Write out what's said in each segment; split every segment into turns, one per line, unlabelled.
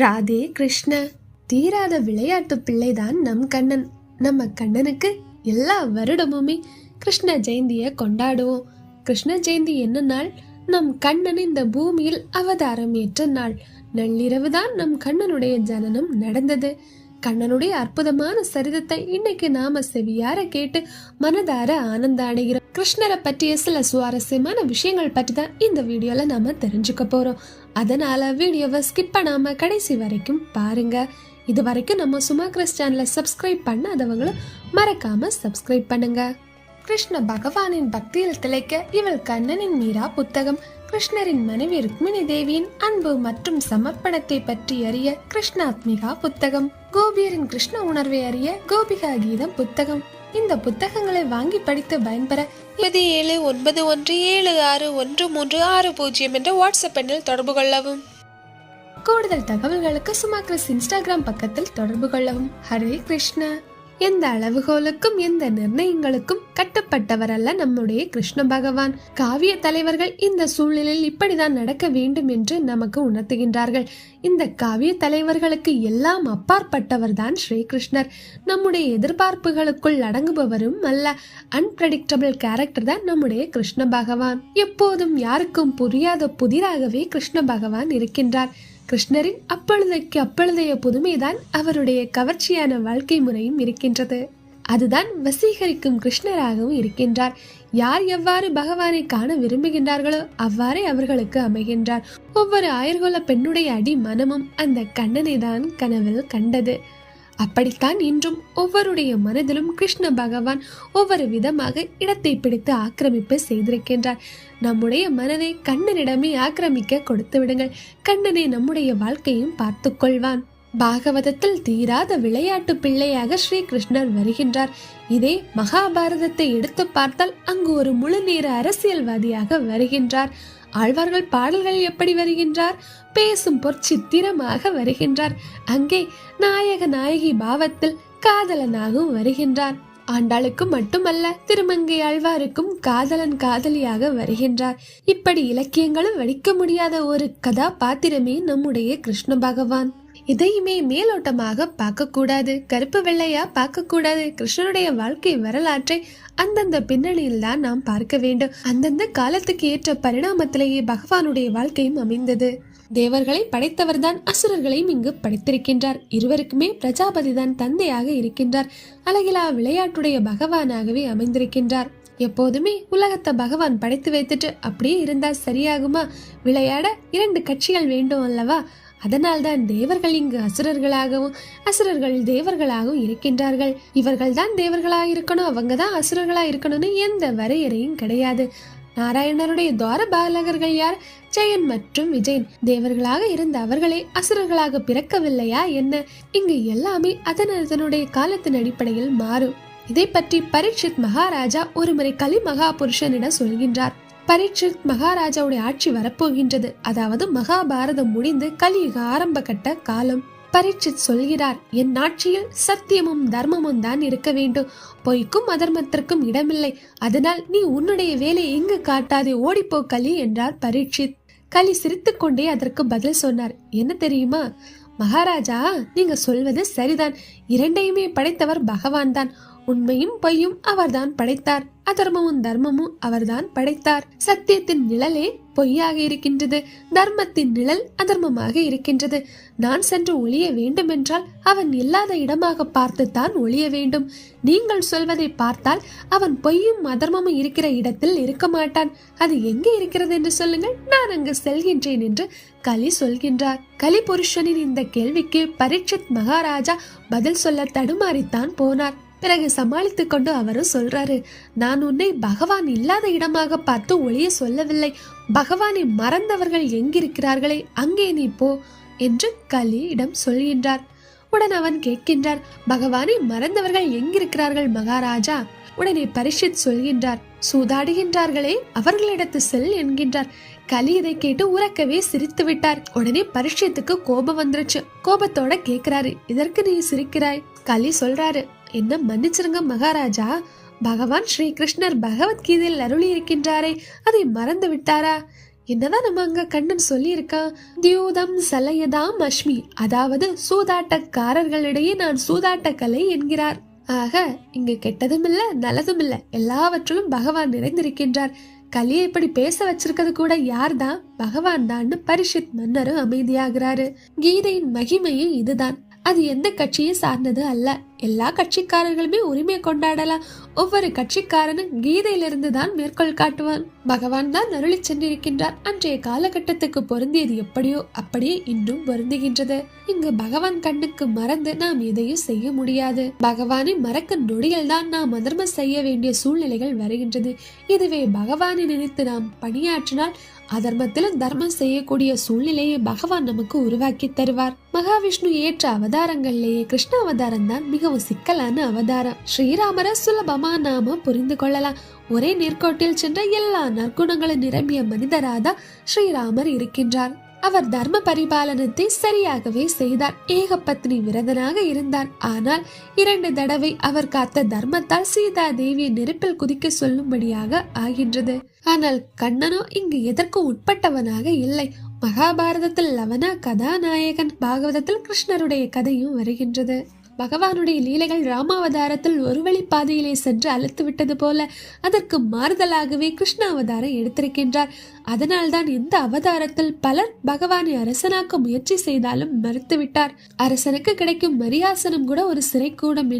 ராதே கிருஷ்ண. தீராத விளையாட்டு பிள்ளைதான் நம் கண்ணன். நம்ம கண்ணனுக்கு எல்லா வருடமுமே கிருஷ்ண ஜெயந்தியை கொண்டாடுவோம். கிருஷ்ண ஜெயந்தி என்ன நாள்? நம் கண்ணன் இந்த பூமியில் அவதாரம் ஏற்ற நாள். நள்ளிரவு தான் நம் கண்ணனுடைய ஜனனம் நடந்தது. கண்ணனுடைய அற்புதமான சரிதத்தை இன்னைக்கு நாம செவியார கேட்டு மனதார ஆனந்த அடைகிறோம் கிருஷ்ணரை பற்றிய சில சுவாரஸ்யமான விஷயங்கள் பற்றி தான் இந்த வீடியோல நாம தெரிஞ்சுக்க போறோம். அதனால வீடியோவை ஸ்கிப் பண்ணாமல் கடைசி வரைக்கும் பாருங்க. இது வரைக்கும் நம்ம சும்மா கிறிஸ் சேனலை சப்ஸ்கிரைப் பண்ணாதவங்களும் மறக்காம சப்ஸ்கிரைப் பண்ணுங்க. கிருஷ்ண பகவானின் பக்தியில் திளைக்க இவள் கண்ணனின் மீரா புத்தகம் கிருஷ்ணரின் மனைவி ருக்மிணி தேவியின் அன்பு மற்றும் சமர்ப்பணத்தை பற்றி அறிய கிருஷ்ணாத்மிகா புத்தகம் கோபியரின் கிருஷ்ண உணர்வை அறிய கோபிகா கீதம் புத்தகம். இந்த புத்தகங்களை வாங்கி படித்து பயன்பெற
ஒன்பது ஏழு ஒன்பது ஒன்று ஏழு ஆறு ஒன்று மூன்று ஆறு பூஜ்ஜியம் என்ற வாட்ஸ்அப் எண்ணில் தொடர்பு கொள்ளவும்.
கூடுதல் தகவல்களுக்கு சும்மா கிறிஸ் இன்ஸ்டாகிராம் பக்கத்தில் தொடர்பு கொள்ளவும். ஹரே கிருஷ்ணா. எந்த அளவுகோலுக்கும் எந்த நிர்ணயங்களுக்கும் கட்டுப்பட்டவர் அல்ல நம்முடைய கிருஷ்ண பகவான். காவிய தலைவர்கள் இந்த சூழ்நிலையில் இப்படிதான் நடக்க வேண்டும் என்று நமக்கு உணர்த்துகின்றார்கள். இந்த காவிய தலைவர்களுக்கு எல்லாம் அப்பாற்பட்டவர் தான் ஸ்ரீகிருஷ்ணர். நம்முடைய எதிர்பார்ப்புகளுக்குள் அடங்குபவரும் அல்ல. அன்பிரடிக்டபிள் கேரக்டர் தான் நம்முடைய கிருஷ்ண பகவான். எப்போதும் யாருக்கும் புரியாத புதிராகவே கிருஷ்ண பகவான் இருக்கின்றார். கிருஷ்ணரின் அப்பொழுதைக்கு அப்பொழுதைய புதுமைதான் அவருடைய கவர்ச்சியான வாழ்க்கை முறையும் இருக்கின்றது. அதுதான் வசீகரிக்கும் கிருஷ்ணராகவும் இருக்கின்றார். யார் எவ்வாறு பகவானை காண விரும்புகின்றார்களோ அவ்வாறே அவர்களுக்கு அமைகின்றார். ஒவ்வொரு ஆயர்குல பெண்ணுடைய அடி மனமும் அந்த கண்ணனை தான் கனவில் கண்டது. அப்படித்தான் இன்றும் ஒவ்வொருடைய மனதிலும் கிருஷ்ண பகவான் ஒவ்வொரு விதமாக இடத்தை பிடித்து ஆக்கிரமிப்பு செய்திருக்கின்றார். நம்முடைய மனதை கண்ணனிடமே ஆக்கிரமிக்க கொடுத்து விடுங்கள். கண்ணனை நம்முடைய வாழ்க்கையும் பார்த்து கொள்வான். பாகவதத்தில் தீராத விளையாட்டு பிள்ளையாக ஸ்ரீ கிருஷ்ணர் வருகின்றார். இதே மகாபாரதத்தை எடுத்து பார்த்தால் அங்கு ஒரு முழு நேர அரசியல்வாதியாக வருகின்றார். ஆழ்வார்கள் பாடல்கள் எப்படி வருகின்றார்? பேசும் பொற்சித்திரமாக வருகின்றார். அங்கே நாயக நாயகி பாவத்தில் காதலனாகவும் வருகின்றார். ஆண்டாளுக்கு மட்டுமல்ல திருமங்கை ஆழ்வாருக்கும் காதலன் காதலியாக வருகின்றார். இப்படி இலக்கியங்களும் வடிக்க முடியாத ஒரு கதாபாத்திரமே நம்முடைய கிருஷ்ண பகவான். இதையுமே மேலோட்டமாக பார்க்கக்கூடாது கருப்பு வெள்ளையா பார்க்கக்கூடாது. கிருஷ்ணனுடைய வாழ்க்கை வரலாற்றை அந்தந்த பின்னணியில் தான் நாம் பார்க்க வேண்டும். அந்தந்த காலத்துக்கு ஏற்ற பரிணாமத்திலேயே பகவானுடைய வாழ்க்கையும் அமைந்தது. தேவர்களை படைத்தவர்தான் அசுரர்களையும் இங்கு படைத்திருக்கின்றார். இருவருக்குமே பிரஜாபதி தான் தந்தையாக இருக்கின்றார். அழகிலா விளையாட்டுடைய பகவானாகவே அமைந்திருக்கின்றார். எப்போதுமே உலகத்தை பகவான் படைத்து வைத்துட்டு அப்படியே இருந்தா சரியாகுமா? விளையாட இரண்டு கட்சிகள் வேண்டும் அல்லவா? அதனால்தான் தேவர்கள் இங்கு அசுரர்களாகவும் அசுரர்கள் தேவர்களாகவும் இருக்கின்றார்கள். இவர்கள் தான் தேவர்களாக இருக்கணும் அவங்க தான் அசுரர்களாக இருக்கணும்னு எந்த வரையறையும் கிடையாது. நாராயணருடைய துவார பாலகர்கள் யார்? ஜெயன் மற்றும் விஜயன். தேவர்களாக இருந்த அவர்களே அசுரர்களாக பிறக்கவில்லையா என்ன? இங்கு எல்லாமே அதன் அதனுடைய காலத்தின் அடிப்படையில் மாறும். இதை பற்றி பரீட்சித் மகாராஜா ஒருமுறை கலி மகா புருஷனிடம் சொல்கின்றார். பரீட்சித் மகாராஜாவுடைய ஆட்சி வரப்போகின்றது. அதாவது மகாபாரதம் முடிந்து கலியுக ஆரம்ப கட்ட காலம். பரீட்சித் சொல்கிறார் என் ஆட்சியில் சத்தியமும் தர்மமும் தான் இருக்க வேண்டும். பொய்க்கும் அதர்மத்திற்கும் இடமில்லை. அதனால் நீ உன்னுடைய வேலை எங்கு காட்டாதே? ஓடிப்போ கலி என்றார் பரீட்சித் கலி சிரித்துக்கொண்டே அதற்கு பதில் சொன்னார் என்ன தெரியுமா? மகாராஜா நீங்க சொல்வது சரிதான். இரண்டையுமே படைத்தவர் பகவான் தான் உண்மையும் பொய்யும் அவர்தான் படைத்தார். அதர்மமும் தர்மமும் அவர்தான் படைத்தார். சத்தியத்தின் நிழலே பொய்யாக இருக்கின்றது. தர்மத்தின் நிழல் அதர்மமாக இருக்கின்றது. நான் சென்று ஒளிய வேண்டுமென்றால் அவன் இல்லாத இடமாக பார்த்துத்தான் ஒளிய வேண்டும். நீங்கள் சொல்வதை பார்த்தால் அவன் பொய்யும் அதர்மமும் இருக்கிற இடத்தில் இருக்க மாட்டான். அது எங்கே இருக்கிறது என்று சொல்லுங்கள். நான் அங்கு செல்கின்றேன் என்று கலி சொல்கின்றார். கலி புருஷனின் இந்த கேள்விக்கு பரீட்சித் மகாராஜா பதில் சொல்ல தடுமாறித்தான் போனார். பிறகு சமாளித்து கொண்டு அவரும் சொல்றாரு நான் உன்னை பகவான் இல்லாத இடமாக பார்த்து ஒளிய சொல்லவில்லை. பகவானை மறந்தவர்கள் எங்கிருக்கிறார்களே அங்கே நீ போ என்று கலியிடம் சொல்கின்றார். உடன் அவன் கேட்கின்றார் பகவானை மறந்தவர்கள் எங்கிருக்கிறார்கள் மகாராஜா? உடனே பரிஷித் சொல்கின்றார் சூதாடுகின்றார்களே அவர்களிடத்து செல் என்கின்றார். கலி இதை கேட்டு உறக்கவே சிரித்து விட்டார் உடனே பரிஷத்துக்கு கோபம் வந்துருச்சு. கோபத்தோட கேக்குறாரு இதற்கு நீ சிரிக்கிறாய்? கலி சொல்றாரு என்ன மன்னிச்சிருங்க மகாராஜா. பகவான் ஸ்ரீ கிருஷ்ணர் பகவத்கீதையில் அருளி இருக்கின்றாரே அதை மறந்து விட்டாரா? என்னதான் நம்ம அங்க கண்ணன் சொல்லியிருக்கான் தியூதம் சலையதாம் அஷ்மி. அதாவது சூதாட்டக்காரர்களிடையே நான் சூதாட்ட கலை என்கிறார். ஆக இங்கு கெட்டதும் இல்ல நல்லதும் இல்ல எல்லாவற்றிலும் பகவான் நிறைந்திருக்கின்றார். கலியை இப்படி பேச வச்சிருக்கிறது கூட யார்தான்? பகவான் தான்னு பரிஷித் மன்னரும் அமைதியாகிறாரு. கீதையின் மகிமையும் இதுதான். அது எந்த கட்சியை சார்ந்தது அல்ல. எல்லா கட்சிக்காரர்களுமே உரிமை கொண்டாடலாம். ஒவ்வொரு கட்சிக்காரனும் கீதையிலிருந்து தான் மேற்கோள் காட்டுவான். பகவான் தான் அருளி சென்றிருக்கின்றார். அன்றைய காலகட்டத்துக்கு பொருந்தியது எப்படியோ அப்படியே இன்னும் பொருந்துகின்றது. இங்கு பகவான் கண்ணுக்கு மறந்து நாம் எதையும் செய்ய முடியாது. பகவானை மறக்க நொடியில் தான் நாம் அதர்மம் செய்ய வேண்டிய சூழ்நிலைகள் வருகின்றது. இதுவே பகவானை நினைத்து நாம் பணியாற்றினால் அதர்மத்திலும் தர்மம் செய்யக்கூடிய சூழ்நிலையை பகவான் நமக்கு உருவாக்கி தருவார். மகாவிஷ்ணு ஏற்ற அவதாரங்கள்லேயே கிருஷ்ண அவதாரம் தான் மிகவும் சிக்கலான அவதாரம். ஸ்ரீராமரை சுலபமா நாம புரிந்து கொள்ளலாம். ஒரே நேர்கோட்டில் சென்ற எல்லா நற்குணங்களும் நிரம்பிய மனிதராதான் ஸ்ரீராமர் இருக்கின்றார். அவர் தர்ம பரிபாலனத்தை சரியாகவே செய்தார். ஏகபத்னி விரதனாக இருந்தார் ஆனால் இரண்டு தடவை அவர் காத்த தர்மத்தால் சீதா தேவியை நெருப்பில் குதிக்க சொல்லும்படியாக ஆகின்றது. ஆனால் கண்ணனோ இங்கு எதற்கும் உட்பட்டவனாக இல்லை. மகாபாரதத்தில் லவனா கதாநாயகன் பாகவதத்தில் கிருஷ்ணருடைய கதையும் வருகின்றது. பகவானுடைய லீலைகள் ராமாவதாரத்தில் ஒரு வழி பாதையிலே சென்று அழுத்து விட்டது போல அதற்கு மாறுதலாகவே கிருஷ்ணாவதாரம் எடுத்திருக்கின்றார். அதனால்தான் இந்த அவதாரத்தில் பலர் பகவானை அரசனாக்க முயற்சி செய்தாலும் மறுத்துவிட்டார் அரசனுக்கு கிடைக்கும் மரியாசனம் கூட ஒரு சிறை கூடம்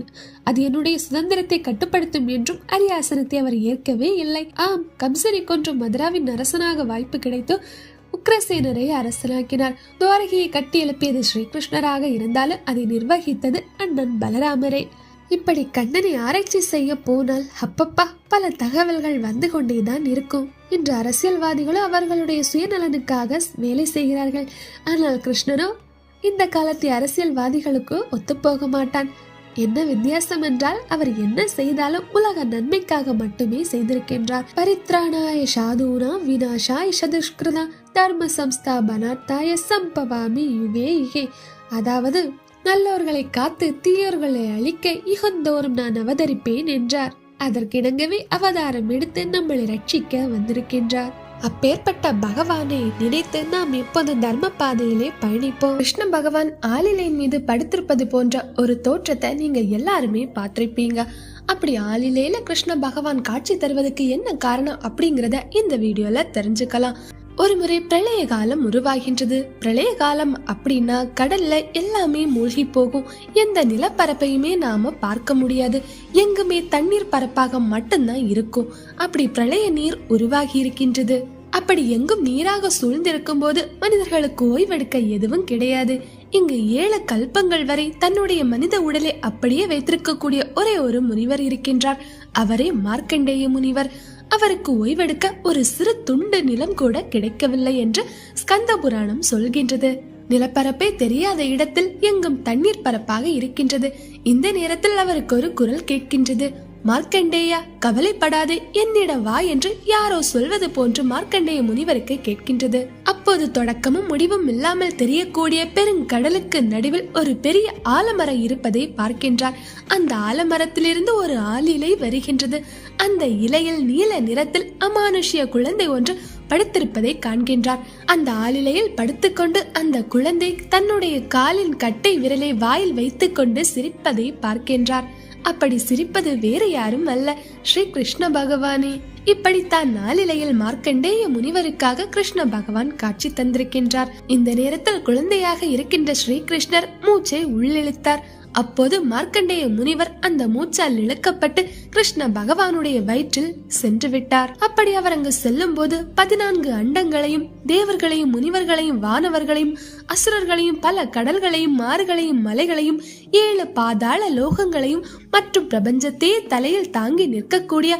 அது என்னுடைய சுதந்திரத்தை கட்டுப்படுத்தும் என்றும் அரியாசனத்தை அவர் ஏற்கவே இல்லை. ஆம் கம்சனை கொன்று மதுராவின் அரசனாக வாய்ப்பு கிடைத்து உக்ரசேனரை அரசனாக்கினார் துவாரகையை கட்டி எழுப்பியது ஸ்ரீகிருஷ்ணராக இருந்தாலும் அதை நிர்வகித்தது அண்ணன் பலராமரே. இப்படி கண்ணனை ஆராய்ச்சி செய்ய போனால் அப்பப்பா பல தகவல்கள் வந்து கொண்டேதான் இருக்கும். இன்று அரசியல்வாதிகளும் அவர்களுடைய சுயநலனுக்காக வேலை செய்கிறார்கள். ஆனால் கிருஷ்ணரோ இந்த காலத்து அரசியல்வாதிகளுக்கு ஒத்துப்போக மாட்டான். என்ன வித்தியாசம் என்றால் அவர் என்ன செய்தாலும் உலக நன்மைக்காக மட்டுமே செய்திருக்கின்றார். பரித்ராணாய சாதுனா வினாஷாய சதுஷ்கிருதா தர்ம சம்ஸ்தாபனாத்தாய சம்பவாமி யுகே யுகே. அதாவது நல்லோர்களை காத்து தீயோர்களை அழிக்க இகந்தோறும் நான் அவதரிப்பேன் என்றார். அதற்கிணங்கவே அவதாரம் எடுத்து நம்மளை ரட்சிக்க வந்திருக்கின்றார். அப்பேற்பட்ட பகவானை நினைத்து நாம் எப்போது தர்ம பாதையிலே பயணிப்போம்? கிருஷ்ண பகவான் ஆலிலையின் மீது படுத்திருப்பது போன்ற ஒரு தோற்றத்தை நீங்க எல்லாருமே பார்த்திருப்பீங்க. அப்படி ஆளிலேல கிருஷ்ண பகவான் காட்சி தருவதற்கு என்ன காரணம் அப்படிங்கறத இந்த வீடியோல தெரிஞ்சுக்கலாம். ஒரு முறை பிரளய காலம் உருவாகின்றது. பிரளய காலம் அப்படின்னா கடல்ல எல்லாமே மூழ்கி போகும். எந்த நிலப்பரப்பையுமே நாம பார்க்க முடியாது. எங்குமே தண்ணீர் பரப்பாக மட்டும்தான் இருக்கும். அப்படி பிரளய நீர் உருவாகி இருக்கின்றது. அப்படி எங்கும் நீராக சூழ்ந்திருக்கும் போது மனிதர்களுக்கு ஓய்வெடுக்க எதுவும் கிடையாது. இங்கு ஏழு கல்பங்கள் வரை தன்னுடைய மனித உடலை அப்படியே வைத்திருக்கக்கூடிய ஒரே ஒரு முனிவர் இருக்கின்றார். அவரே மார்க்கண்டேய முனிவர். அவருக்கு ஓய்வெடுக்க ஒரு சிறு துண்டு நிலம் கூட கிடைக்கவில்லை என்று ஸ்கந்த புராணம் சொல்கின்றது. நிலப்பரப்பே தெரியாத இடத்தில் எங்கும் தண்ணீர் பரப்பாக இருக்கின்றது. இந்த நேரத்தில் அவருக்கு ஒரு குரல் கேட்கின்றது. மார்க்கண்டேயா கவலைப்படாதே என்னிடம் வா என்று யாரோ சொல்வது போன்று மார்க்கண்டேய முனிவருக்கு கேட்கின்றது. அப்போது தொடக்கமும் முடிவும் இல்லாமல் தெரியக்கூடிய பெருங்கடலுக்கு நடுவில் ஒரு பெரிய ஆலமரம் இருப்பதை பார்க்கின்றார் அந்த ஆலமரத்திலிருந்து ஒரு ஆளிலை வருகின்றது. அந்த இலையில் நீல நிறத்தில் அமானுஷ்ய குழந்தை ஒன்று படுத்திருப்பதை காண்கின்றார் அந்த ஆளிலையில் படுத்துக்கொண்டு அந்த குழந்தை தன்னுடைய காலின் கட்டை விரலை வாயில் வைத்துக்கொண்டு சிரிப்பதை பார்க்கின்றார் அப்படி சிரிப்பது வேறு யாரும் அல்ல. ஸ்ரீ கிருஷ்ண பகவானே. இப்படித்தான் நாளிலையில் மார்க்கண்டேய முனிவருக்காக கிருஷ்ண பகவான் காட்சி தந்திருக்கின்றார். இந்த நேரத்தில் குழந்தையாக இருக்கின்ற ஸ்ரீ கிருஷ்ணர் மூச்சை உள்ளிழுத்தார். அப்போது மார்க்கண்டேய முனிவர் அந்த மூச்சால் இழுக்கப்பட்டு கிருஷ்ண பகவானுடைய வயிற்றில் சென்று விட்டார். அப்படி அவர் அங்கு செல்லும் போது பதினான்கு அண்டங்களையும் தேவர்களையும் முனிவர்களையும் வானவர்களையும் அசுரர்களையும் பல கடல்களையும் மாறுகளையும் மலைகளையும் ஏழு பாதாள லோகங்களையும் மற்றும் பிரபஞ்சத்தையே தலையில் தாங்கி நிற்கக்கூடிய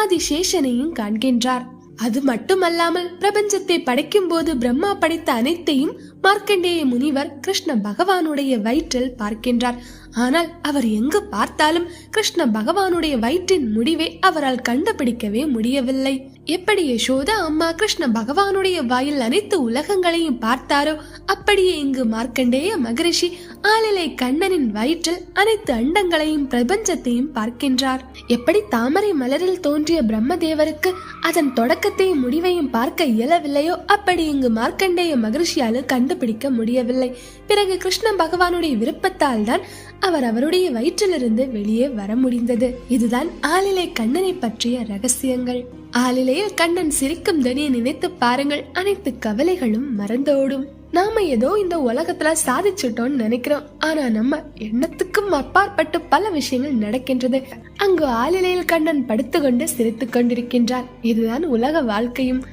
ஆதிசேஷனையும் காண்கின்றார். அது மட்டுமல்லாமல் பிரபஞ்சத்தை படைக்கும் போது பிரம்மா படைத்த அனைத்தையும் மார்க்கண்டேய முனிவர் கிருஷ்ண பகவானுடைய வயிற்றில் பார்க்கின்றார். ஆனால் அவர் எங்கு பார்த்தாலும் கிருஷ்ண பகவானுடைய வயிற்றின் முடிவை அவரால் கண்டுபிடிக்கவே முடியவில்லை. எப்படி யசோதா அம்மா கிருஷ்ண பகவானுடைய வாயில் அனைத்து உலகங்களையும் பார்த்தாரோ அப்படியே இங்கு மார்க்கண்டேய மகரிஷி ஆளிலை கண்ணனின் வயிற்றில் அனைத்து அண்டங்களையும் பிரபஞ்சத்தையும் பார்க்கின்றார். எப்படி தாமரை மலரில் தோன்றிய பிரம்மதேவருக்கு அதன் தொடக்கத்தையும் முடிவையும் பார்க்க இயலவில்லையோ அப்படி இங்கு மார்க்கண்டேய மகரிஷியால் கண்டுபிடிக்க முடியவில்லை. பிறகு கிருஷ்ண பகவானுடைய விருப்பத்தால் தான் அவர் அவருடைய வயிற்றிலிருந்து வெளியே வர முடிந்தது. இதுதான் ஆளிலை கண்ணனை பற்றிய ரகசியங்கள். ஆளிலையில் கண்ணன் சிரிக்கும் தனியை நினைத்து பாருங்கள் அனைத்து கவலைகளும் மறந்தோடும். நாம ஏதோ இந்த உலகத்துல சாதிச்சுட்டோம்னு நினைக்கிறோம். ஆனா நம்ம எண்ணத்துக்கும் அப்பாற்பட்டு பல விஷயங்கள் நடக்கின்றது. அங்கு ஆளிலையில் கண்ணன் படுத்துக்கொண்டு சிரித்துக் கொண்டிருக்கின்றார் இதுதான் உலக வாழ்க்கையும்.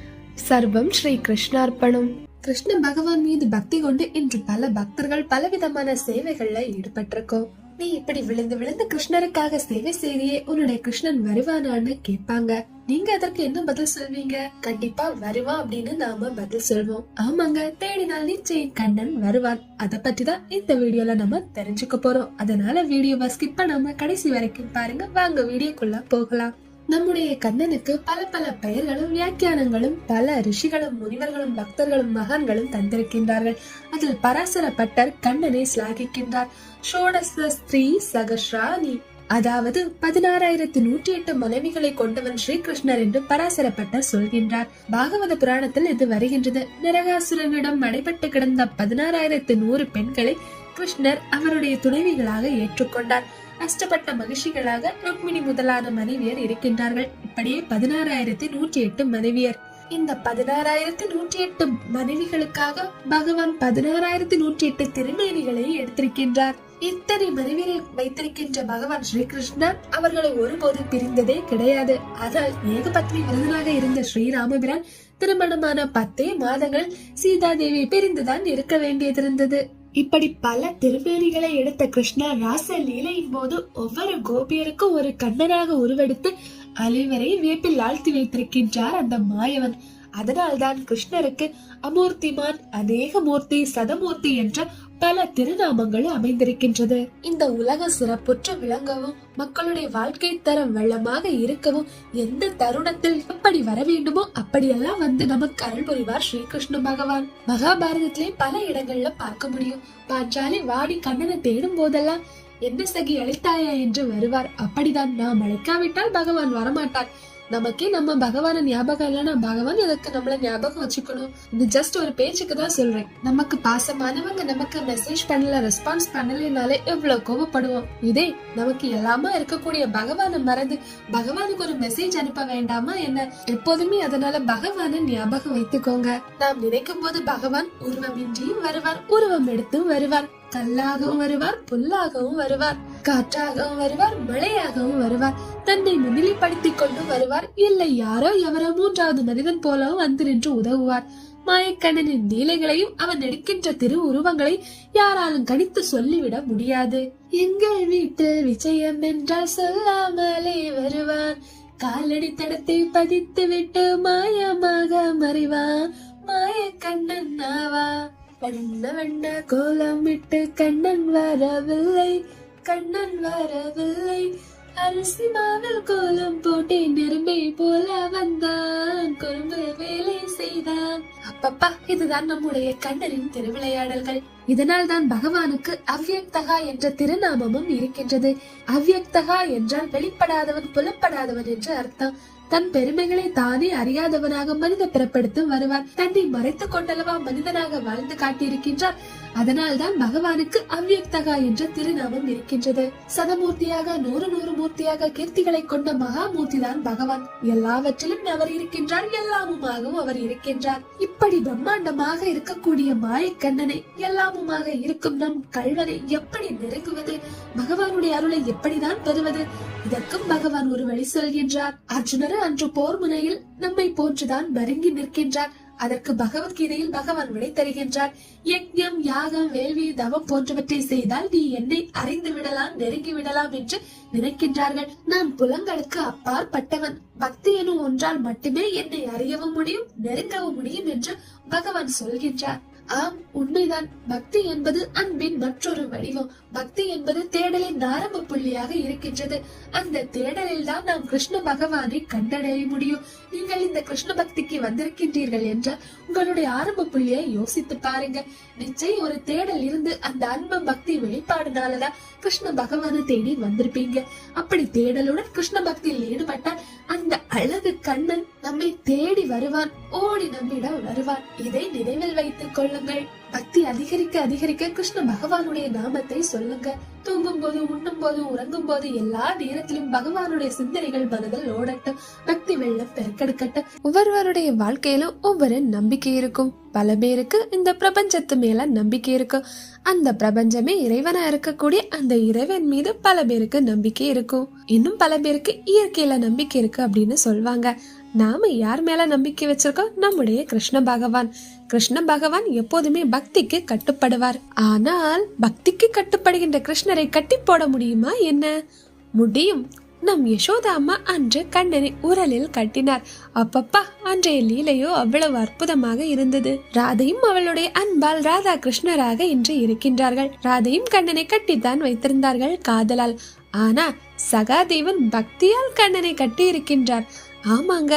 சர்வம் ஸ்ரீ கிருஷ்ணார்ப்பணம். கிருஷ்ண பகவான் மீது பக்தி கொண்டு இன்று பல பக்தர்கள் பலவிதமான சேவைகள்ல ஈடுபட்டிருக்கோம். நீ இப்படி விழுந்து விழுந்து கிருஷ்ணருக்காக சேவை செய்தியே உன்னுடைய கிருஷ்ணன் வருவானான்னு கேட்பாங்க. நீங்க அதற்கு என்ன பதில் சொல்வீங்க? கண்டிப்பா வருவான் அப்படின்னு நாம பதில் சொல்வோம். ஆமாங்க தேடினால் நிச்சயம் கண்ணன் வருவான். அத பத்தி தான் இந்த வீடியோல நம்ம தெரிஞ்சுக்க போறோம். அதனால வீடியோவை ஸ்கிப் பண்ணாம கடைசி வரைக்கும் பாருங்க. வாங்க வீடியோக்குள்ள போகலாம். நம்முடைய கண்ணனுக்கு பல பல பெயர்களும் வியாக்கியானங்களும் பல ரிஷிகளும் முனிவர்களும் பக்தர்களும் மகான்களும் தந்திருக்கின்றார்கள். அதில் பராசர பட்டர் கண்ணனை சிலாகிக்கின்றார். ஸ்ரீ சகஸ்ராணி. அதாவது பதினாறாயிரத்து நூற்றி எட்டு மனைவிகளை கொண்டவன் ஸ்ரீகிருஷ்ணர் என்று பராசர சொல்கின்றார். பாகவத புராணத்தில் இது வருகின்றது. நரகாசுரனிடம் அடைபட்டு கிடந்த பதினாறாயிரத்து நூறு பெண்களை கிருஷ்ணர் அவருடைய துணைவிகளாக ஏற்றுக்கொண்டார். அஷ்டப்பட்ட மகிழ்ச்சிகளாக ருக்மிணி முதலான மனைவியர் இருக்கின்றார்கள். இப்படியே பதினாறாயிரத்தி நூற்றி எட்டு மனைவியர். இந்த பதினாறாயிரத்தி நூற்றி எட்டு மனைவிகளுக்காக பகவான் பதினாறாயிரத்தி நூற்றி எட்டு திருமேனிகளை எடுத்திருக்கின்றார். இத்தனை மனைவியரை வைத்திருக்கின்ற பகவான் ஸ்ரீகிருஷ்ணர் அவர்களை ஒருபோது பிரிந்ததே கிடையாது. ஆனால் ஏகபத்னி விருதனாக இருந்த ஸ்ரீராமபிரான் திருமணமான பத்தே மாதங்கள் சீதாதேவி பிரிந்துதான் இருக்க வேண்டியதிருந்தது. இப்படி பல திருமேனிகளை எடுத்த கிருஷ்ணா ராச லீலையின் போது ஒவ்வொரு கோபியருக்கும் ஒரு கண்ணனாக உருவெடுத்து அனைவரை வேப்பில் ஆழ்த்தி வைத்திருக்கின்றார் அந்த மாயவன். அதனால்தான் கிருஷ்ணருக்கு அமூர்த்திமான் அநேக மூர்த்தி சதமூர்த்தி என்ற பல திருநாமங்கள் அமைந்திருக்கின்றது. இந்த உலக சிறப்புற்று விளங்கவும் மக்களுடைய வாழ்க்கை தரம் வெள்ளமாக இருக்கவும் எந்த தருணத்தில் எப்படி வர வேண்டுமோ அப்படியெல்லாம் வந்து நமக்கு அருள் புரிவார் ஸ்ரீகிருஷ்ண பகவான். மகாபாரதத்திலே பல இடங்கள்ல பார்க்க முடியும். பாஞ்சாலி வாடி கண்ணனை தேடும் போதெல்லாம் என்ன சகி அழைத்தாயா? என்று வருவார். அப்படிதான் நாம் அழைக்காவிட்டால் பகவான் வரமாட்டார். நமக்கே நம்ம பகவான ஞாபகம் இல்லைன்னா பகவான் எதுக்கு நம்மள ஞாபகம் வச்சுக்கணும்? இது ஜஸ்ட் ஒரு பேச்சுக்கு தான் சொல்றேன். நமக்கு பாசமானவங்க நமக்கு மெசேஜ் பண்ணல ரெஸ்பான்ஸ் பண்ணலைனாலே எவ்வளவு கோவப்படுவோம். இதே நமக்கு எல்லாமே இருக்கக்கூடிய பகவானை மறந்து பகவானுக்கு ஒரு மெசேஜ் அனுப்ப வேண்டாமா என்ன? எப்போதுமே அதனால பகவானை ஞாபகம் வைத்துக்கோங்க. நாம் நினைக்கும் போது பகவான் உருவமின்றியும் வருவார் உருவம் எடுத்தும் வருவார். கல்லாகவும் வருவார் புல்லாகவும் வருவார் காற்றாகவும் வருவார் மழையாகவும் வருவார். தன்னை முன்னிலைப்படுத்திக் கொண்டு வருவார். இல்லை யாரோ எவரோ மூன்றாவது மனிதன் போலவும் வந்து நின்று உதவுவார். மாயக்கண்ணனின் நீலைகளையும் அவன் எடுக்கின்ற திரு உருவங்களை யாராலும் கணித்து சொல்லிவிட முடியாது. எங்கள் வீட்டு விஜயம் என்றால் சொல்லாமலே வருவான். காலடி தடத்தை பதித்து விட்டு மாயமாக மறைவான். மாயக்கண்ணன் ஆவா வண்ண வண்ண கோலமிட்டு கண்ணன் வரவில்லை கண்ணன் வரவில்லை. அரிசி மாவில் கோலம் போட்டு நெருமை போல வந்தான் குறும்பு வேலை செய்தான். அப்பப்பா இதுதான் நம்முடைய கண்ணரின் திருவிளையாடல்கள். இதனால் தான் பகவானுக்கு அவ்யக்தகா என்ற திருநாமமும் இருக்கின்றது. அவ்யக்தகா என்றால் வெளிப்படாதவன் புலப்படாதவன் என்று அர்த்தம். தன் பெருமைகளை தானே அறியாதவனாக மனித பிறப்படுத்தும் வருவார் தன்னை மறைத்துக் கொண்டளவா மனிதனாக வாழ்ந்து காட்டியிருக்கின்றார் அதனால் தான் பகவானுக்கு அவ்வியக்தகா என்ற திருநாமம் இருக்கின்றது. சதமூர்த்தியாக நூறு நூறு மூர்த்தியாக கீர்த்திகளை கொண்ட மகாமூர்த்தி தான் பகவான். எல்லாவற்றிலும் அவர் இருக்கின்றார் எல்லாமுமாகவும் அவர் இருக்கின்றார். இப்படி பிரம்மாண்டமாக இருக்கக்கூடிய மாயக்கண்ணனை எல்லாமுமாக இருக்கும் நம் கல்வனை எப்படி நெருங்குவது? பகவானுடைய அருளை எப்படிதான் பெறுவது? இதற்கும் பகவான் ஒரு வழி சொல்கின்றார். அர்ஜுனர் அன்று போர் முனையில் நம்மை போன்றுதான் மருங்கி நிற்கின்றார். அதற்கு பகவத்கீதையில் பகவான் விடை தருகின்றார். யக்ஞம் யாகம் வேள்வி தவம் போன்றவற்றை செய்தால் நீ என்னை அறிந்து விடலாம் நெருங்கி விடலாம் என்று நினைக்கின்றார்கள். நான் புலங்களுக்கு அப்பாற்பட்டவன். பக்தி எனும் ஒன்றால் மட்டுமே என்னை அறியவும் முடியும் நெருங்கவும் முடியும் என்று பகவான் சொல்கின்றார். ஆம் உண்மைதான். பக்தி என்பது அன்பின் மற்றொரு வடிவம். பக்தி என்பது தேடலின் ஆரம்ப புள்ளியாக இருக்கின்றது. அந்த தேடலில் தான் நாம் கிருஷ்ண பகவானை கண்டடைய முடியும். நீங்கள் இந்த கிருஷ்ண பக்திக்கு வந்திருக்கின்றீர்கள் என்றால் உங்களுடைய ஆரம்ப புள்ளியை யோசித்து பாருங்க. நிச்சயம் ஒரு தேடல் இருந்து அந்த அன்பு பக்தி வெளிப்பாடுனாலதான் கிருஷ்ண பகவானை தேடி வந்திருப்பீங்க. அப்படி தேடலுடன் கிருஷ்ண பக்தியில் ஈடுபட்டால் அந்த அழகு கண்ணன் நம்மை தேடி வருவான் ஓடி நம்மிடம் வருவான். இதை நினைவில் வைத்துக் கொள்ளுங்கள் பக்தி அதிகரிக்க அதிகரிக்க கிருஷ்ண பகவானுடைய நாமத்தை சொல்லுங்க தூங்கும் போது உண்ணும் போது உறங்கும் போது எல்லா நேரத்திலும் பகவானுடைய சிந்தனைகள் மனதில் ஓடட்டும். பக்தி வெள்ளம் பெருக்கெடுக்கட்டும். ஒவ்வொருவருடைய வாழ்க்கையிலும் ஒவ்வொரு நம்பிக்கை இருக்கும். பல பேருக்கு இந்த பிரபஞ்சத்து மேல நம்பிக்கை இருக்கும். அந்த பிரபஞ்சமே இறைவனா இருக்கக்கூடிய அந்த இறைவன் மீது பல பேருக்கு நம்பிக்கை இருக்கும். இன்னும் பல பேருக்கு இயற்கையில நம்பிக்கை இருக்கு அப்படின்னு சொல்வாங்க. நாம யார் மேல நம்பிக்கை வச்சிருக்கோம்? நம்முடைய கிருஷ்ண பகவான். கிருஷ்ண பகவான் எப்போதுமே பக்திக்கு கட்டுப்படுவார். ஆனால் பக்திக்கு கட்டுப்படுகின்ற கிருஷ்ணரை கட்டி போட முடியுமா என்ன? முடியும். நம் யசோதா அம்மா அன்று கண்ணனை உரலில் கட்டினார். அப்பப்பா அன்றைய லீலையோ அவ்வளவு அற்புதமாக இருந்தது. ராதையும் அவளுடைய அன்பால் ராதா கிருஷ்ணராக இன்று இருக்கின்றார்கள். ராதையும் கண்ணனை கட்டித்தான் வைத்திருந்தார்கள் காதலால். ஆனா சகாதேவன் பக்தியால் கண்ணனை கட்டி இருக்கின்றார் ஆமாங்க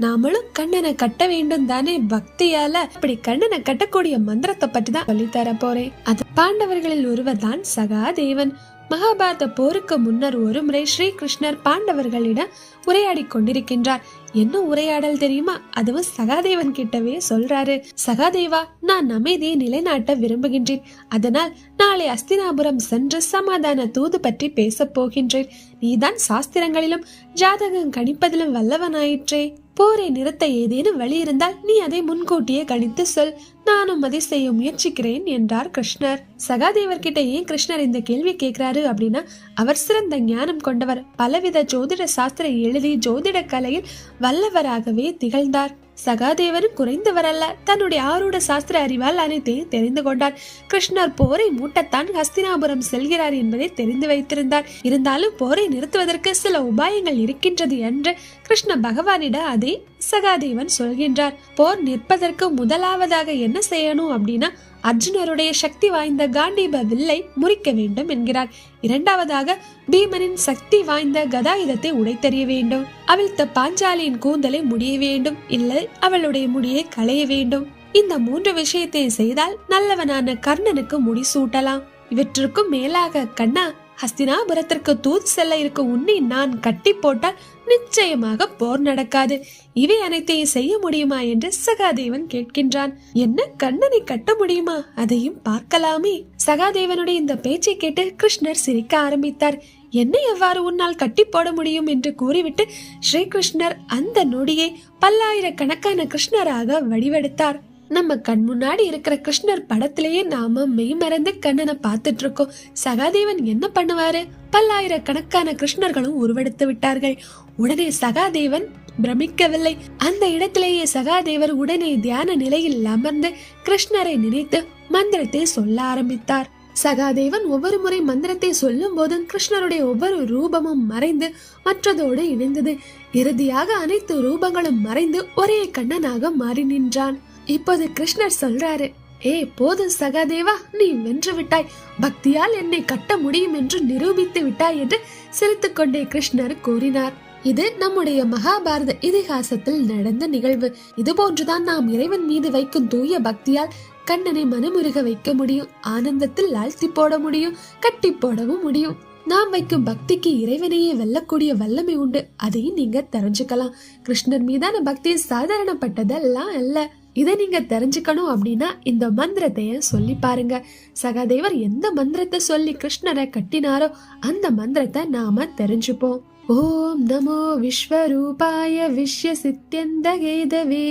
நாமளும் கண்ணனை கட்ட வேண்டும் தானே பக்தியால? அப்படி கண்ணனை கட்டக்கூடிய மந்திரத்தை பற்றி தான் சொல்லித்தர போறேன். அது பாண்டவர்களில் ஒருவர் தான் சகாதேவன். மகாபாரத போருக்கு முன்னர் ஒருமுறை ஸ்ரீகிருஷ்ணர் பாண்டவர்களிடம் உரையாடி கொண்டிருக்கின்றார். என்ன உரையாடல் தெரியுமா? அதுவும் சகாதேவன் கிட்டவே சொல்றாரு. சகாதேவா நான் அமைதியை நிலைநாட்ட விரும்புகின்றேன். அதனால் நாளை அஸ்தினாபுரம் சென்று சமாதான தூது பற்றி பேசப் போகின்றேன். நீதான் சாஸ்திரங்களிலும் ஜாதகம் கணிப்பதிலும் வல்லவனாயிற்றே. போரை நிறுத்த ஏதேனும் வழி இருந்தால் நீ அதை முன்கூட்டியே கணித்து சொல். நானும் அதை செய்ய முயற்சிக்கிறேன் என்றார் கிருஷ்ணர். சகாதேவர் கிட்ட ஏன் கிருஷ்ணர் இந்த கேள்வி கேட்கிறாரு அப்படின்னா அவர் சிறந்த ஞானம் கொண்டவர். பலவித ஜோதிட சாஸ்திர எழுதி ஜோதிட கலையில் வல்லவராகவே திகழ்ந்தார். சகாதேவரும் குறைந்தவர் அல்ல தன்னுடைய ஆரூட சாஸ்திர அறிவால் அனைத்தையும் தெரிந்து கொண்டார். கிருஷ்ணர் போரை மூட்டத்தான் ஹஸ்தினாபுரம் செல்கிறார் என்பதை தெரிந்து வைத்திருந்தார். இருந்தாலும் போரை நிறுத்துவதற்கு சில உபாயங்கள் இருக்கின்றது என்று கிருஷ்ண பகவானிடம் அதை சகாதேவன் சொல்கின்றார் போர் நிற்பதற்கு முதலாவதாக என்ன செய்யணும் அப்படின்னா அர்ஜுனருடைய சக்தி வாய்ந்த காண்டீப வில்லை முறிக்க வேண்டும் என்கிறார். இரண்டாவதாக பீமனின் சக்தி வாய்ந்த கதாயுதத்தை உடைத்தறிய வேண்டும். அவிழ்த்த பாஞ்சாலியின் கூந்தலை முடிய வேண்டும். இல்லை அவளுடைய முடியை களைய வேண்டும். இந்த மூன்று விஷயத்தை செய்தால் நல்லவனான கர்ணனுக்கு முடி சூட்டலாம். இவற்றுக்கும் மேலாக கண்ணா ஹஸ்தினாபுரத்திற்கு தூது செல்ல இருக்கும் உன்னை நான் கட்டி போட்டால் நிச்சயமாக போர் நடக்காது. இவை அனைத்தையும் செய்ய முடியுமா என்று சகாதேவன் கேட்கின்றான். என்ன கண்ணனை கட்ட முடியுமா? அதையும் பார்க்கலாமே. சகாதேவனுடைய இந்த பேச்சை கேட்டு கிருஷ்ணர் சிரிக்க ஆரம்பித்தார். என்னை எவ்வாறு உன்னால் கட்டி போட முடியும் என்று கூறிவிட்டு ஸ்ரீகிருஷ்ணர் அந்த நொடியை பல்லாயிரக்கணக்கான கிருஷ்ணராக வடிவெடுத்தார். நம்ம கண் முன்னாடி இருக்கிற கிருஷ்ணர் படத்திலேயே நாம மெய்மறந்து கண்ணனை பார்த்துட்டு இருக்கோம் சகாதேவன் என்ன பண்ணுவாரு? பல்லாயிரக்கணக்கான கிருஷ்ணர்களும் உருவெடுத்து விட்டார்கள். உடனே சகாதேவன் பிரமிக்கவில்லை. அந்த இடத்திலேயே சகாதேவர் உடனே தியான நிலையில் அமர்ந்து கிருஷ்ணரை நினைத்து மந்திரத்தை சொல்ல ஆரம்பித்தார். சகாதேவன் ஒவ்வொரு முறை மந்திரத்தை சொல்லும் போதும் கிருஷ்ணருடைய ஒவ்வொரு ரூபமும் மறைந்து மற்றதோடு இணைந்தது. இறுதியாக அனைத்து ரூபங்களும் மறைந்து ஒரே கண்ணனாக மாறி நின்றான். இப்போது கிருஷ்ணர் சொல்றாரு ஏ போதும் சகாதேவா நீ வென்று விட்டாய். பக்தியால் என்னை கட்ட முடியும் என்று நிரூபித்து விட்டாய் என்று சிரித்துக்கொண்டே கிருஷ்ணர் கூறினார். இது நம்முடைய மகாபாரத இதிகாசத்தில் நடந்த நிகழ்வு. இது போன்றுதான் நாம் இறைவன் மீது வைக்கும் தூய பக்தியால் கண்ணனை மனமுருக வைக்க முடியும் ஆனந்தத்தில் ஆழ்த்தி போட முடியும் கட்டி போடவும் முடியும். நாம் வைக்கும் பக்திக்கு இறைவனையே வெல்லக்கூடிய வல்லமை உண்டு. அதையும் நீங்க தெரிஞ்சுக்கலாம். கிருஷ்ணர் மீதான பக்தி சாதாரணப்பட்டதெல்லாம் அல்ல. இதை நீங்க தெரிஞ்சுக்கணும் அப்படின்னா இந்த மந்திரத்தைய சொல்லி பாருங்க. சகாதேவர் எந்த மந்திரத்தை சொல்லி கிருஷ்ணரை கட்டினாரோ அந்த மந்திரத்தை நாம தெரிஞ்சுப்போம். ஓம் நமோ விஸ்வரூபாய விஸ்ய சித்தியந்தகேதவே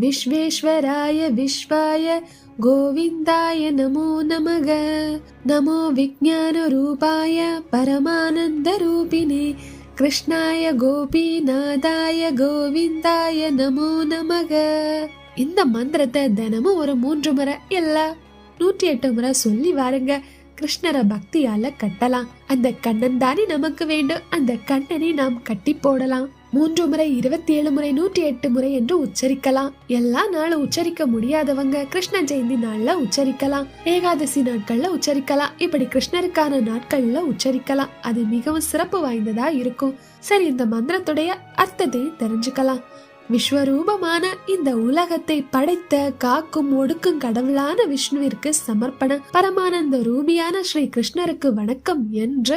விஸ்வேஸ்வராய விஸ்வாய கோவிந்தாய நமோ நமக நமோ விஜான ரூபாய பரமானந்த ரூபினே கிருஷ்ணாய கோபிநாதாய கோவிந்தாய நமோ நமக. இந்த மந்திரத்தை தினமும் ஒரு மூன்று முறை இல்ல நூற்றி எட்டு முறை சொல்லி வாருங்க. கிருஷ்ணரை பக்தியால கட்டலாம். அந்த கண்ணன் தானே நமக்கு வேண்டும். அந்த கண்ணனை நாம் கட்டி போடலாம். மூன்று முறை இருபத்தி ஏழு முறை நூற்றி எட்டு முறை என்று உச்சரிக்கலாம். எல்லா நாளும் உச்சரிக்க முடியாதவங்க கிருஷ்ண ஜெயந்தி நாள்ல உச்சரிக்கலாம். ஏகாதசி நாட்கள்ல உச்சரிக்கலாம். இப்படி கிருஷ்ணருக்கான நாட்கள்ல உச்சரிக்கலாம். அது மிகவும் சிறப்பு வாய்ந்ததா இருக்கும். சரி இந்த மந்திரத்துடைய அர்த்தத்தை தெரிஞ்சுக்கலாம். விஸ்வரூபமான இந்த உலகத்தை படைத்த காக்கும் ஒடுக்கும் கடவுளான விஷ்ணுவிற்கு சமர்ப்பண பரமானந்த ரூபியான ஸ்ரீ கிருஷ்ணருக்கு வணக்கம் என்று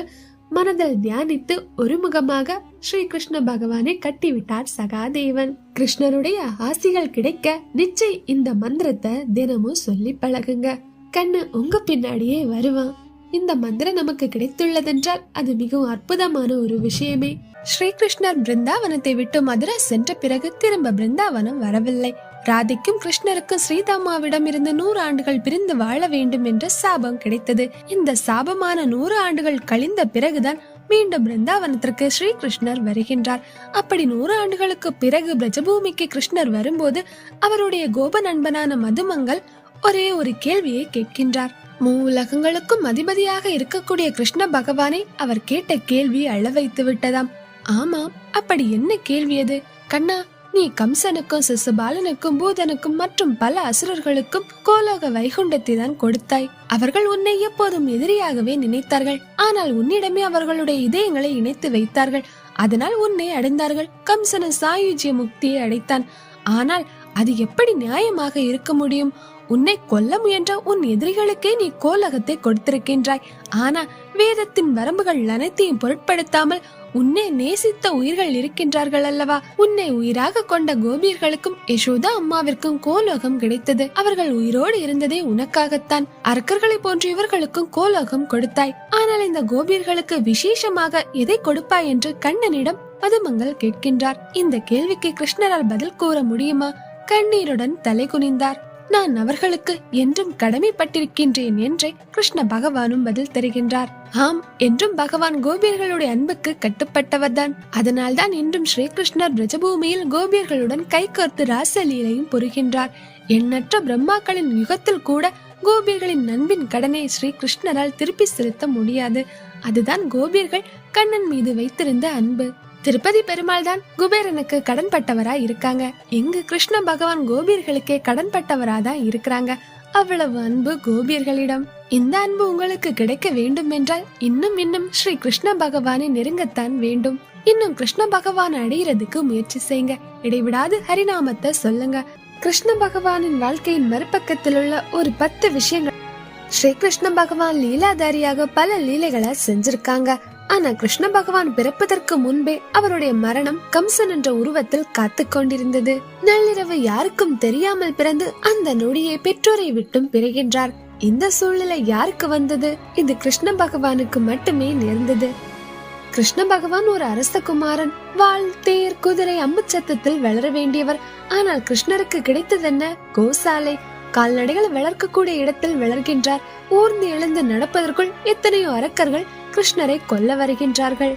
மனதில் தியானித்து ஒருமுகமாக ஸ்ரீ கிருஷ்ண பகவானை கட்டிவிட்டார் சகாதேவன். கிருஷ்ணருடைய ஆசிகள் கிடைக்க நிச்சயம் இந்த மந்திரத்தை தினமும் சொல்லி பழகுங்க. கண்ணு உங்க பின்னாடியே வருவான். இந்த மந்திரம் நமக்கு கிடைத்துள்ளதென்றால் அது மிகவும் அற்புதமான ஒரு விஷயமே. ஸ்ரீகிருஷ்ணர் பிருந்தாவனத்தை விட்டு மதுரை சென்ற பிறகு திரும்ப பிருந்தாவனம் வரவில்லை. ராதிக்கும் கிருஷ்ணருக்கும் ஸ்ரீதாமாவிடம் இருந்து நூறு ஆண்டுகள் பிரிந்து வாழ வேண்டும் என்ற சாபம் கிடைத்தது. இந்த சாபமான நூறு ஆண்டுகள் கழிந்த பிறகுதான் மீண்டும் பிருந்தாவனத்திற்கு ஸ்ரீகிருஷ்ணர் வருகின்றார். அப்படி நூறு ஆண்டுகளுக்கு பிறகு பிரஜபூமிக்கு கிருஷ்ணர் வரும்போது அவருடைய கோப நண்பனான மதுமங்கள் ஒரே ஒரு கேள்வியை கேட்கின்றார். மூலகங்களுக்கும் அதிபதியாக இருக்கக்கூடிய கிருஷ்ண பகவானை அவர் கேட்ட கேள்வி அழ வைத்து விட்டதாம். ஆமாம் அப்படி என்ன கேள்வி அது? கண்ணா நீ கம்சனுக்கும் சிசுபாலனுக்கும் பூதனுக்கும் மற்றும் பல அசுரர்களுக்கும் கோலோக வைகுண்டத்தை தான் கொடுத்தாய். அவர்கள் உன்னை எப்போதும் எதிரியாகவே நினைத்தார்கள். ஆனால் உன்னிடமே அவர்களுடைய இதயங்களை இணைத்து வைத்தார்கள். அதனால் உன்னை அடைந்தார்கள். கம்சன சாயுஜ்ய முக்தியை அடைத்தான். ஆனால் அது எப்படி நியாயமாக இருக்க முடியும்? உன்னை கொல்ல முயன்ற உன் எதிரிகளுக்கே நீ கோலகத்தை கொடுத்திருக்கின்றாய். ஆனா வேதத்தின் வரம்புகள் அனைத்தையும் பொருட்படுத்தாமல் உன்னை நேசித்த உயிர்கள் இருக்கின்றார்கள் அல்லவா? உன்னை உயிராக கொண்ட கோபியர்களுக்கும் யசோதா அம்மாவிற்கும் கோலோகம் கிடைத்தது. அவர்கள் உயிரோடு இருந்ததே உனக்காகத்தான். அரக்கர்களை போன்ற இவர்களுக்கும் கோலோகம் கொடுத்தாய். ஆனால் இந்த கோபியர்களுக்கு விசேஷமாக எதை கொடுப்பாய் என்று கண்ணனிடம் மதுமங்கள் கேட்கின்றார். இந்த கேள்விக்கு கிருஷ்ணரால் பதில் கூற முடியுமா? கண்ணீருடன் தலை குனிந்தார். நான் அவர்களுக்கு என்றும் கடமைப்பட்டிருக்கின்றேன் என்றே கிருஷ்ண பகவானும் பதில் தருகின்றார். ஆம் என்றும் பகவான் கோபியர்களுடைய அன்புக்கு கட்டுப்பட்டவர்தான். அதனால்தான் இன்றும் ஸ்ரீகிருஷ்ணர் பிரஜபூமியில் கோபியர்களுடன் கைகோர்த்து ராசலீலையும் புரிகின்றார் எண்ணற்ற பிரம்மாக்களின் யுகத்தில் கூட கோபியர்களின் நண்பின் கடனை ஸ்ரீ கிருஷ்ணரால் திருப்பி செலுத்த முடியாது. அதுதான் கோபியர்கள் கண்ணன் மீது வைத்திருந்த அன்பு. திருப்பதி பெருமாள் தான் குபேரனுக்கு கடன்பட்டவரா இருக்காங்க. இங்கு கிருஷ்ண பகவான் கோபியர்களுக்கே கடன்பட்டவரா தான் இருக்கிறாங்க. அவ்வளவு அன்பு கோபியர்களிடம் இந்த அன்பு உங்களுக்கு கிடைக்க வேண்டும் என்றால் இன்னும் இன்னும் ஸ்ரீ கிருஷ்ண பகவானை நெருங்கத்தான் வேண்டும். இன்னும் கிருஷ்ண பகவான் அடையிறதுக்கு முயற்சி செய்யுங்க இடைவிடாது ஹரிநாமத்தை சொல்லுங்க. கிருஷ்ண பகவானின் வாழ்க்கையின் மறுபக்கத்தில் உள்ள ஒரு பத்து விஷயங்கள். ஸ்ரீ கிருஷ்ண பகவான் லீலாதாரியாக பல லீலைகளை செஞ்சிருக்காங்க. ஆனா கிருஷ்ண பகவான் பிறப்பதற்கு முன்பே அவருடைய மரணம் கம்சன் என்ற உருவத்தில் காத்து கொண்டிருந்தது. நள்ளிரவு யாருக்கும் தெரியாமல் பிறந்து அந்த நொடியை பெற்றோரை விட்டும் பிறகின்றார் இந்த சூழ்நிலை யாருக்கு வந்தது? இது கிருஷ்ண பகவானுக்கு மட்டுமே நேர்ந்தது. கிருஷ்ண பகவான் ஒரு அரசகுமாரன் வாள் தேர் குதிரை அம்புச்சத்தத்தில் வளர வேண்டியவர். ஆனால் கிருஷ்ணருக்கு கிடைத்ததென்ன? கோசாலை. கால்நடைகளை வளர்க்கக்கூடிய இடத்தில் வளர்கின்றார். ஊர்ந்து எழுந்து நடப்பதற்குள் எத்தனையோ அரக்கர்கள் கிருஷ்ணரை கொல்ல வருகின்றார்கள்.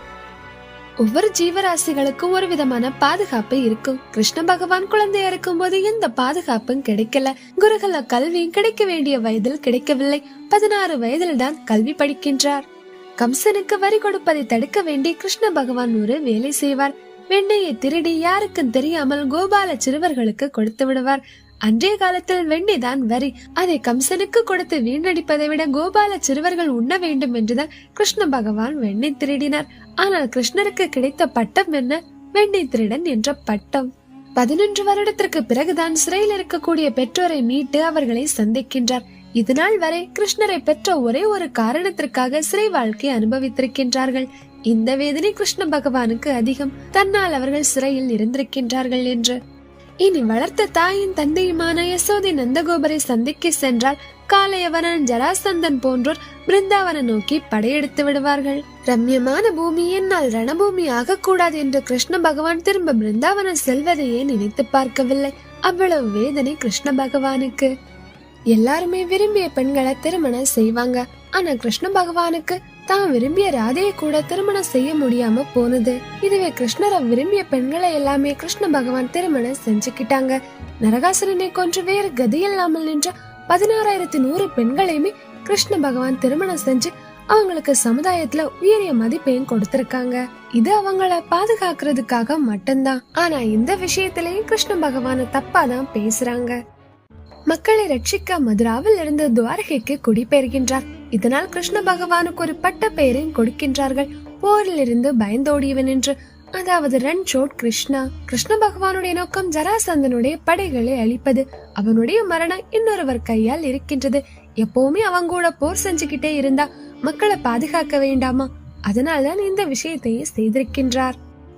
ஒவ்வொரு ஜீவராசிகளுக்கும் ஒரு விதமான பாதுகாப்பு இருக்கும். கிருஷ்ண பகவான் குழந்தையா இருக்கும் போது எந்த பாதுகாப்பும் கிடைக்கல. குருகுல கல்வி கிடைக்க வேண்டிய வயதில் கிடைக்கவில்லை. பதினாறு வயதில் தான் கல்வி படிக்கின்றார். கம்சனுக்கு வரி கொடுப்பதை தடுக்க வேண்டி கிருஷ்ண பகவான் ஒரு வேலை செய்வார். வெண்ணையை திருடி யாருக்கும் தெரியாமல் கோபால சிறுவர்களுக்கு கொடுத்து விடுவார். அன்றைய காலத்தில் வெண்ணிதான் வரி. அதை கம்சனுக்கு கொடுத்து வீணடிப்பதை விட கோபால சிறுவர்கள் உண்ண வேண்டும் என்றுதான் கிருஷ்ண பகவான் வெண்ணெய் திருடினார். ஆனால் கிருஷ்ணருக்கு கிடைத்த பட்டம் என்ன? வெண்ணை திருடன் என்ற பட்டம். பதினொன்று வருடத்திற்கு பிறகுதான் சிறையில் இருக்கக்கூடிய பெற்றோரை மீட்டு அவர்களை சந்திக்கின்றார். இதுநாள் வரை கிருஷ்ணரை பெற்ற ஒரே ஒரு காரணத்திற்காக சிறை வாழ்க்கை அனுபவித்திருக்கின்றார்கள். இந்த வேதனை கிருஷ்ண பகவானுக்கு அதிகம். தன்னால் அவர்கள் சிறையில் இருந்திருக்கின்றார்கள் என்று. இனி வளர்த்த தாயின் தந்தையுமான யசோதை நந்தகோபரை சந்திக்க சென்றால் காலையவனன் ஜராசந்தன் போன்றோர் பிருந்தாவன நோக்கி படையெடுத்து விடுவார்கள். ரம்யமான பூமி என்னால் ரணபூமி ஆகக்கூடாது என்று கிருஷ்ண பகவான் திரும்ப பிருந்தாவனம் செல்வதையே நினைத்து பார்க்கவில்லை. அவ்வளவு வேதனை கிருஷ்ண பகவானுக்கு. எல்லாருமே விரும்பிய பெண்களை திருமணம் செய்வாங்க. ஆனா கிருஷ்ண பகவானுக்கு தான் விரும்பிய ராதையை கூட திருமணம் செய்ய முடியாம போனது. இதுவே கிருஷ்ணரை விரும்பிய பெண்களை எல்லாமே கிருஷ்ண பகவான் திருமணம் செஞ்சுக்கிட்டாங்க. நரகாசுரனை கொன்று வேறு கதியில்லாமல் நின்ற பதினாறாயிரத்தி நூறு பெண்களையுமே கிருஷ்ண பகவான் திருமணம் செஞ்சு அவங்களுக்கு சமுதாயத்துல உயரிய மதிப்பையும் கொடுத்திருக்காங்க. இது அவங்கள பாதுகாக்கிறதுக்காக மட்டும்தான். ஆனா இந்த விஷயத்திலயும் கிருஷ்ண பகவான தப்பா தான் பேசுறாங்க. மக்களை ரட்சிக்க மதுராவில் இருந்து துவாரகைக்கு குடிபெயர்கின்றார் இதனால் கிருஷ்ண பகவானுக்கு ஒரு பட்ட பெயரையும் கொடுக்கின்றார்கள். போரில் இருந்து பயந்தோடியவன் என்று. அதாவது ரன்சோட் கிருஷ்ணா. கிருஷ்ண பகவானுடைய நோக்கம் ஜராசந்தனுடைய படைகளை அழிப்பது. அவனுடைய மரணம் இன்னொருவர் கையால் இருக்கின்றது. எப்பவுமே அவங்க கூட போர் செஞ்சுக்கிட்டே இருந்தா. மக்களை பாதுகாக்க வேண்டாமா? அதனால்தான் இந்த விஷயத்தையே செய்திருக்கின்றார்.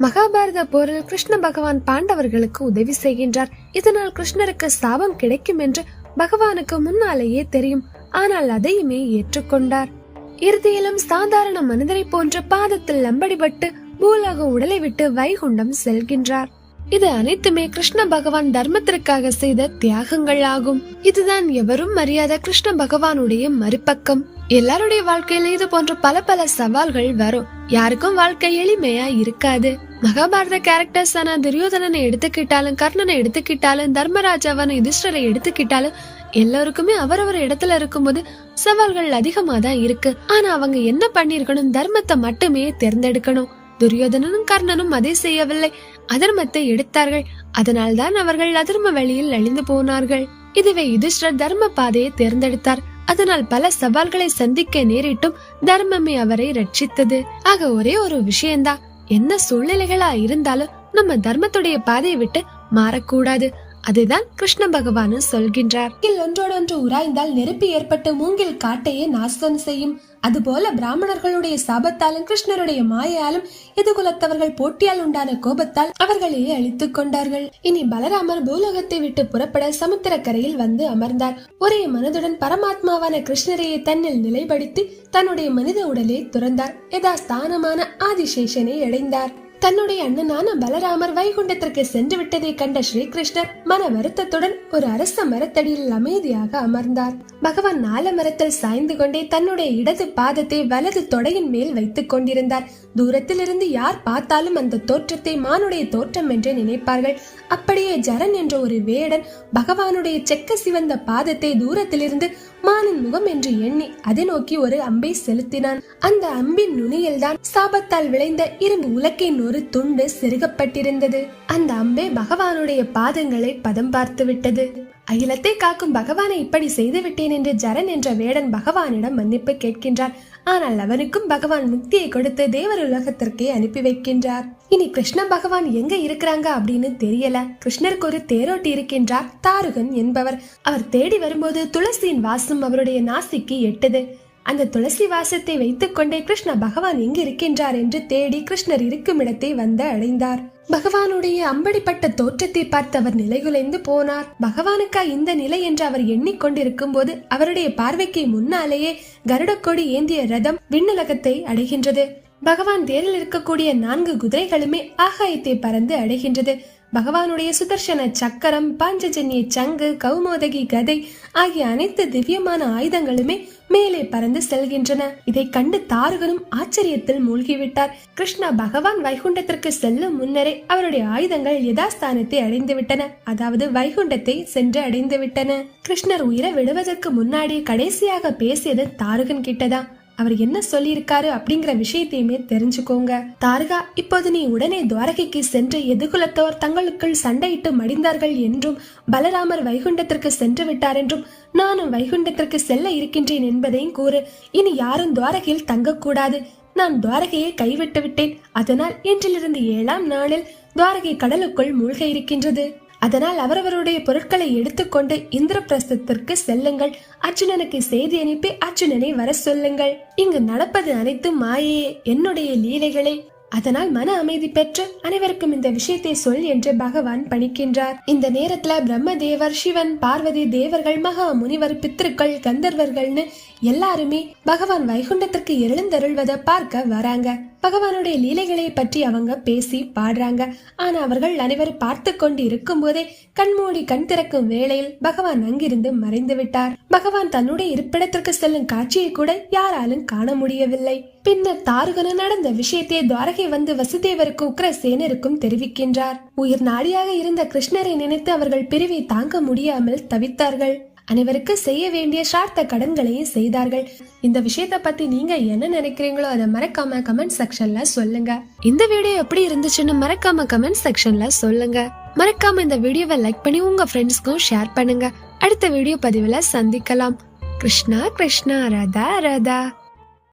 மகாபாரத போரில் கிருஷ்ண பகவான் பாண்டவர்களுக்கு உதவி செய்கின்றார். இதனால் கிருஷ்ணருக்கு சாபம் கிடைக்கும் என்று பகவானுக்கு முன்னாலேயே தெரியும். ஆனால் அதையுமே ஏற்றுக்கொண்டார். இறுதியிலும் சாதாரண மனிதரை போன்ற பாதத்தில் லம்படிபட்டு பூலோக உடலை விட்டு வைகுண்டம் செல்கின்றார். இது அனைத்துமே கிருஷ்ண பகவான் தர்மத்திற்காக செய்த தியாகங்கள் ஆகும். இதுதான் எவரும் அறியாத கிருஷ்ண பகவானுடைய மறுபக்கம். எல்லாருடைய வாழ்க்கையில இது போன்ற பல பல சவால்கள் வரும். யாருக்கும் வாழ்க்கை எளிமையா இருக்காது. மகாபாரத கேரக்டர்ஸ் ஆன துரியோதனனை எடுத்துக்கிட்டாலும் கர்ணனை எடுத்துக்கிட்டாலும் தர்மராஜாவான யுதிஷ்டரை எடுத்துக்கிட்டாலும் எல்லாருக்குமே அவரவர் இடத்துல இருக்கும்போது சவால்கள் அதிகமா தான் இருக்கு. ஆனா அவங்க என்ன பண்ணிருக்கணும் தர்மத்தை மட்டுமே தேர்ந்தெடுக்கணும். துரியோதனனும் கர்ணனும் அதை செய்யவில்லை. அதர்மத்தை எடுத்தார்கள். அதனால்தான் அவர்கள் அதர்ம வழியில் அழிந்து போனார்கள். இதுவே யுதிஷ்டர் தர்ம பாதையை தேர்ந்தெடுத்தார். அதனால் பல சவால்களை சந்திக்க நேரிட்டும் தர்மமே அவரை ரட்சித்தது. ஆக ஒரே ஒரு விஷயம்தான். என்ன சூழ்நிலைகளா இருந்தாலும் நம்ம தர்மத்துடைய பாதையை விட்டு மாறக்கூடாது. அதுதான் கிருஷ்ண பகவானும் சொல்கின்றார். ஒன்றோடொன்று உராய்ந்தால் நெருப்பு ஏற்பட்டு மூங்கில் காட்டையே நாசம் செய்யும். அதுபோல பிராமணர்களுடைய சாபத்தாலும் கிருஷ்ணருடைய மாயாலும் எதுகுலத்தவர்கள் போட்டியால் உண்டான கோபத்தால் அவர்களையே அழித்துக் கொண்டார்கள். இனி பலராமர் பூலோகத்தை விட்டு புறப்பட சமுத்திரக்கரையில் வந்து அமர்ந்தார். ஒரே மனதுடன் பரமாத்மாவான கிருஷ்ணரையே தன்னில் நிலைப்படுத்தி தன்னுடைய மனித உடலை துறந்தார். யதாஸ்தானமான ஆதிசேஷனை அடைந்தார். தன்னுடைய அண்ணனான பலராமர் வைகுண்டத்திற்கு சென்று விட்டதை கண்ட ஸ்ரீகிருஷ்ணர் மன வருத்தத்துடன் ஒரு அரச மரத்தடியில் அமைதியாக அமர்ந்தார். பகவான் நால மரத்தில் சாய்ந்து கொண்டே தன்னுடைய இடது பாதத்தை வலது தொடையின் மேல் வைத்துக் கொண்டிருந்தார். தூரத்திலிருந்து யார் பார்த்தாலும் அந்த தோற்றத்தை மானுடைய தோற்றம் என்று நினைப்பார்கள். அப்படியே ஜரன் என்ற ஒரு வேடன் பகவானுடைய செக்க சிவந்த பாதத்தை தூரத்திலிருந்து மானின் முகம் என்று எண்ணி அதை நோக்கி ஒரு அம்பை செலுத்தினான். அந்த அம்பின் நுனியில்தான் சாபத்தால் விளைந்த இரும்பு உலக்கின் ஒரு துண்டு செருகப்பட்டிருந்தது. அந்த அம்பே பகவானுடைய பாதங்களை பதம் பார்த்து விட்டது. அகிலத்தை காக்கும் பகவானை இப்படி செய்து விட்டேன் என்று ஜரன் என்ற வேடன் பகவானிடம் மன்னிப்பு கேட்கின்றான். ஆனால் அவனுக்கும் பகவான் முக்தியை கொடுத்து தேவர் உலகத்திற்கே அனுப்பி வைக்கின்றார். இனி கிருஷ்ண பகவான் எங்க இருக்கிறாங்க அப்படின்னு தெரியல. கிருஷ்ணருக்கு ஒரு தேரோட்டி இருக்கின்றார். தாருகன் என்பவர். அவர் தேடி வரும்போது துளசியின் வாசம் அவருடைய நாசிக்கு எட்டது. அந்த துளசி வாசத்தை வைத்துக்கொண்டே கிருஷ்ண பகவான் எங்கு இருக்கின்றார் என்று தேடி கிருஷ்ணர் இருக்கும் இடத்தை வந்து அடைந்தார். பகவானுடைய அம்படிப்பட்ட தோற்றத்தை பார்த்து அவர் நிலைகுலைந்து போனார். பகவானுக்கா இந்த நிலை என்று அவர் எண்ணிக்கொண்டிருக்கும் போது அவருடைய பார்வைக்கு முன்னாலேயே கருடக்கொடி ஏந்திய ரதம் விண்ணுலகத்தை அடைகின்றது. பகவான் தேரில் இருக்கக்கூடிய நான்கு குதிரைகளுமே ஆகாயத்தை பறந்து அடைகின்றது. பகவானுடைய சுதர்சன சக்கரம் பாஞ்சஜன்ய சங்கு கௌமோதகி கதை ஆகிய அனைத்து திவ்யமான ஆயுதங்களுமே மேலே பறந்து செல்கின்றன. இதை கண்டு தாரகனும் ஆச்சரியத்தில் மூழ்கிவிட்டார். கிருஷ்ணா பகவான் வைகுண்டத்திற்கு செல்லும் முன்னரே அவருடைய ஆயுதங்கள் யதாஸ்தானத்தை அடைந்து விட்டன அதாவது வைகுண்டத்தை சென்று அடைந்து விட்டன கிருஷ்ணர் உயிரை விடுவதற்கு முன்னாடி கடைசியாக பேசியது தாரகன் கிட்டதான். அவர் என்ன சொல்லியிருக்காரு அப்படிங்கிற விஷயத்தையுமே தெரிஞ்சுக்கோங்க. தாரகா இப்போது நீ உடனே துவாரகைக்கு சென்று எதுகுலத்தோர் தங்களுக்குள் சண்டையிட்டு மடிந்தார்கள் என்றும் பலராமர் வைகுண்டத்திற்கு சென்று விட்டார் என்றும் நானும் வைகுண்டத்திற்கு செல்ல இருக்கின்றேன் என்பதையும் கூறு. இனி யாரும் துவாரகையில் தங்கக்கூடாது. நான் துவாரகையை கைவிட்டு விட்டேன். அதனால் இன்றிலிருந்து ஏழாம் நாளில் துவாரகை கடலுக்குள் மூழ்க இருக்கின்றது. அதனால் அவரவருடைய பொருட்களை எடுத்துக்கொண்டு இந்திரபிரஸ்தத்திற்கு செல்லுங்கள். அர்ஜுனனுக்கு செய்தி அனுப்பி அர்ஜுனனை வர சொல்லுங்கள். இங்கு நடப்பது அனைத்து மாயையே என்னுடைய லீலைகளே. அதனால் மன அமைதி பெற்று அனைவருக்கும் இந்த விஷயத்தை சொல் என்று பகவான் பணிக்கின்றார். இந்த நேரத்துல பிரம்மதேவர் சிவன் பார்வதி தேவர்கள் மகா முனிவர் பித்திருக்கள் கந்தர்வர்கள்னு எல்லாருமே பகவான் வைகுண்டத்திற்கு எழுந்தருள்வதை பார்க்க வராங்க. பகவானுடைய லீலைகளை பற்றி அவங்க பேசி பாடுறாங்க. ஆனா அவர்கள் அனைவரும் பார்த்து கொண்டு இருக்கும் போதே கண்மூடி கண் திறக்கும் வேளையில் பகவான் அங்கிருந்து மறைந்து விட்டார். பகவான் தன்னுடைய இருப்பிடத்திற்கு செல்லும் காட்சியை கூட யாராலும் காண முடியவில்லை. பின்னர் தாருகன நடந்த விஷயத்தை துவாரகை வந்து வசுதேவருக்கு உக்ரசேனருக்கும் தெரிவிக்கின்றார். உயிர் நாடியாக இருந்த கிருஷ்ணரை நினைத்து அவர்கள் பிரிவை தாங்க முடியாமல் தவித்தார்கள். அனைவருக்கு செய்ய வேண்டிய சார்த்த கடன்களையும் செய்தார்கள். இந்த விஷயத்த பத்தி நீங்க என்ன நினைக்கிறீங்களோ அதை மறக்காம கமெண்ட் செக்ஷன்ல சொல்லுங்க. இந்த வீடியோ எப்படி இருந்துச்சுன்னு மறக்காம கமெண்ட் செக்ஷன்ல சொல்லுங்க. மறக்காம இந்த வீடியோவை லைக் பண்ணி உங்க ஃப்ரெண்ட்ஸ்க்கும் ஷேர் பண்ணுங்க. அடுத்த வீடியோ பதிவுல சந்திக்கலாம். கிருஷ்ணா கிருஷ்ணா ராதா ராதா.